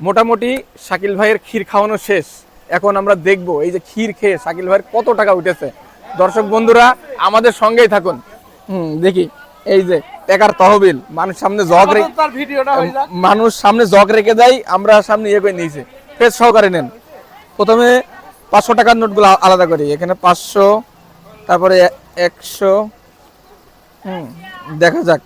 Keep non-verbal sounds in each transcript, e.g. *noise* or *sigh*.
মোটামুটি শাকিল ভাইয়ের ক্ষীর খাওয়ানো শেষ। এখন আমরা দেখব এই যে ক্ষীর খেয়ে শাকিল ভাইয়ের কত টাকা উঠেছে। দর্শক বন্ধুরা আমাদের সঙ্গেই থাকুন। হুম দেখি। এই যে টাকার তহবিল মানুষ সামনে জগ রেখে মানুষ সামনে জগ রেখে দেয় আমরা সামনে ইয়ে করে নিয়েছি। ফেস সহকারে নেন। প্রথমে পাঁচশো টাকার নোটগুলো আলাদা করি। এখানে পাঁচশো তারপরে একশো। হুম দেখা যাক।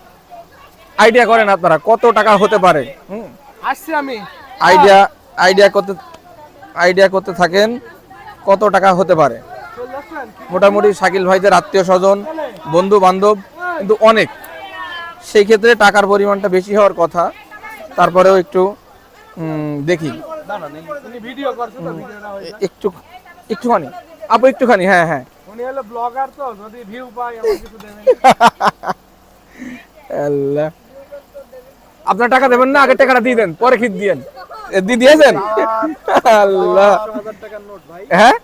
আইডিয়া করেন আপনারা কত টাকা হতে পারে। হুম। আসছি আমি। আইডিয়া আইডিয়া করতে আইডিয়া করতে থাকেন কত টাকা হতে পারে? মোটামুটি শাকিল ভাইদের আত্মীয় স্বজন বন্ধু বান্ধব কিন্তু অনেক। সেই ক্ষেত্রে টাকার পরিমাণটা বেশি হওয়ার কথা। তারপরেও একটু দেখি। একটু একটুখানি। আপু একটুখানি হ্যাঁ হ্যাঁ। উনি হলো ব্লগার তো যদি ভিউ পাই আমার কিছু দেবেন *laughs* আল্লাহ। আপনার টাকা দেবেন না আগে টাকাটা দিয়ে দেন পরে খিদ দিয়েন এ, দিয়ে দিয়েছেন? আল্লাহ। হ্যাঁ?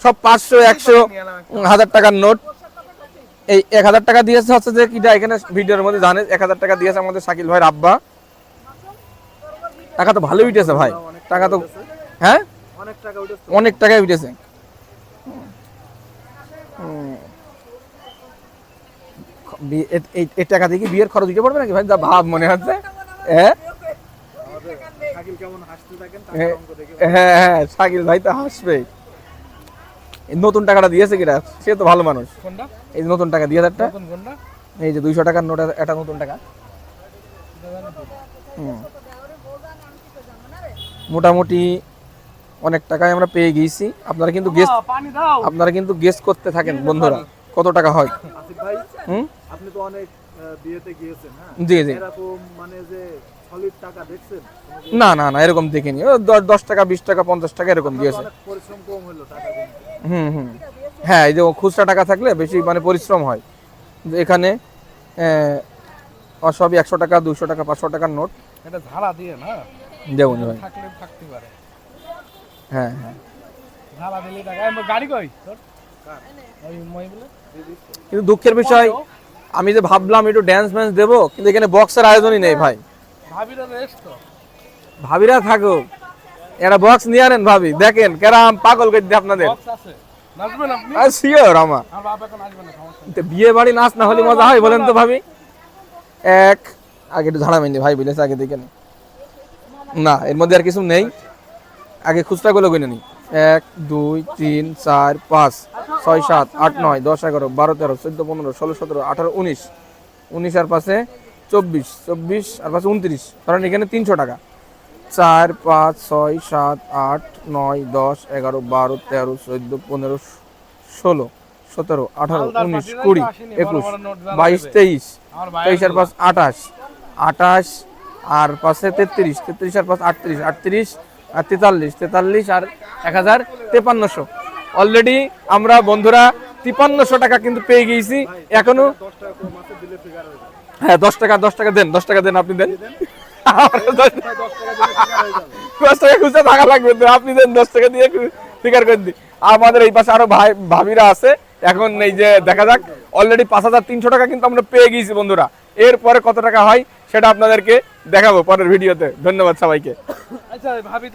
সব পাঁচশো, একশো হাজার টাকার নোট। এই এক হাজার টাকা দিয়েছে হচ্ছে যে কিটা এখানে ভিডিওর মধ্যে জানে, এক হাজার টাকা দিয়েছে আমাদের শাকিল ভাইয়ের আব্বা। টাকা তো ভালো উঠেছে ভাই। টাকা তো হ্যাঁ? অনেক টাকা উঠেছে। এই টাকা দিয়ে কি বিয়ের খরচ দিতে পারবে নাকি ভাই? যা ভাব মনে হচ্ছে। হ্যাঁ শাকিল কেমন হাসতে থাকেন হ্যাঁ, হ্যাঁ হ্যাঁ শাকিল ভাই তো হাসবে। এই নতুন টাকাটা দিয়েছে কিনা? সে তো ভালো মানুষ। এই যে নতুন টাকা দিয়ে হাজারটা। এই যে দুইশো টাকার নোট একটা নতুন টাকা। হুম। মোটামুটি অনেক টাকায় আমরা পেয়ে গিয়েছি। আপনারা কিন্তু দাও। আপনারা কিন্তু গেস্ট করতে থাকেন বন্ধুরা কত টাকা হয়। আসিফ ভাই হুম? আপনি তো অনেক বিয়েতে গিয়েছেন হ্যাঁ? জি জি। এরকম মানে যে সলিড টাকা দেখছেন? না না না এরকম দেখিনি। ও দশ দশ টাকা বিশ টাকা পঞ্চাশ টাকা এরকম দিয়েছে। পরিশ্রম কম হলো টাকা হুম হুম। হ্যাঁ এই যে খুচরা টাকা থাকলে বেশি মানে পরিশ্রম হয়। এখানে সবই একশো টাকা দুশো টাকা পাঁচশো টাকার নোট। এটা ঝাড়া দিয়ে না? দেবনি ভাই। থাকতে পারে। হ্যাঁ হ্যাঁ। ঝাড়া দিলে টাকা। গাড়ি কই? তোর কার? ওই মহিলা কিন্তু দুঃখের বিষয় আমি যে ভাবলাম একটু ড্যান্স ম্যান্স দেবো কিন্তু এখানে বক্সের আয়োজনই নেই ভাই। ভাবিরা থাকুক। এরা বক্স নিয়ে আনেন ভাবি। দেখেন কেরাম পাগল করে আপনাদের। বিয়ে বাড়ি নাচ না হলে মজা হয় বলেন তো ভাবি। এক আগে একটু ঝাড়া মেনি ভাই বলেছে আগে দেখে না। এর মধ্যে আর কিছু নেই। আগে খুচরা গুলো কিনে নি। এক দুই তিন চার পাঁচ ছয় সাত আট নয় দশ এগারো বারো তেরো চোদ্দ পনেরো ষোলো সতেরো আঠারো উনিশ। উনিশ আর পাশে চব্বিশ চব্বিশ আর পাশে উনত্রিশ। কারণ এখানে তিনশো টাকা। চার পাঁচ ছয় সাত আট নয় দশ এগারো বারো তেরো চোদ্দ পনেরো ষোলো সতেরো আঠারো উনিশ কুড়ি একুশ বাইশ তেইশ তেইশ আর পাঁচ আঠাশ আঠাশ আর পাশে তেত্রিশ তেত্রিশ আর পাঁচ আটত্রিশ আটত্রিশ আর তেতাল্লিশ তেতাল্লিশ আর এক হাজার তেপান্নশো। অলরেডি আমরা বন্ধুরা তিপান্নশো টাকা কিন্তু পেয়ে গিয়েছি। এখনও হয়ে, দশ টাকা দশ টাকা দেন, দশ টাকা দেন আপনি দেন। দশ- টাকা খুঁজে টাকা লাগবে আপনি দেন দশ টাকা দিয়ে ফিকার করে দিই আমাদের এই পাশে আরও ভাই, ভাবিরা আছে। এখন এই যে দেখা যাক অলরেডি পাঁচ হাজার তিনশো টাকা কিন্তু আমরা পেয়ে গিয়েছি বন্ধুরা। এরপরে কত টাকা হয় সেটা আপনাদেরকে দেখাবো পরের ভিডিওতে। ধন্যবাদ সবাইকে। আচ্ছা ভাবি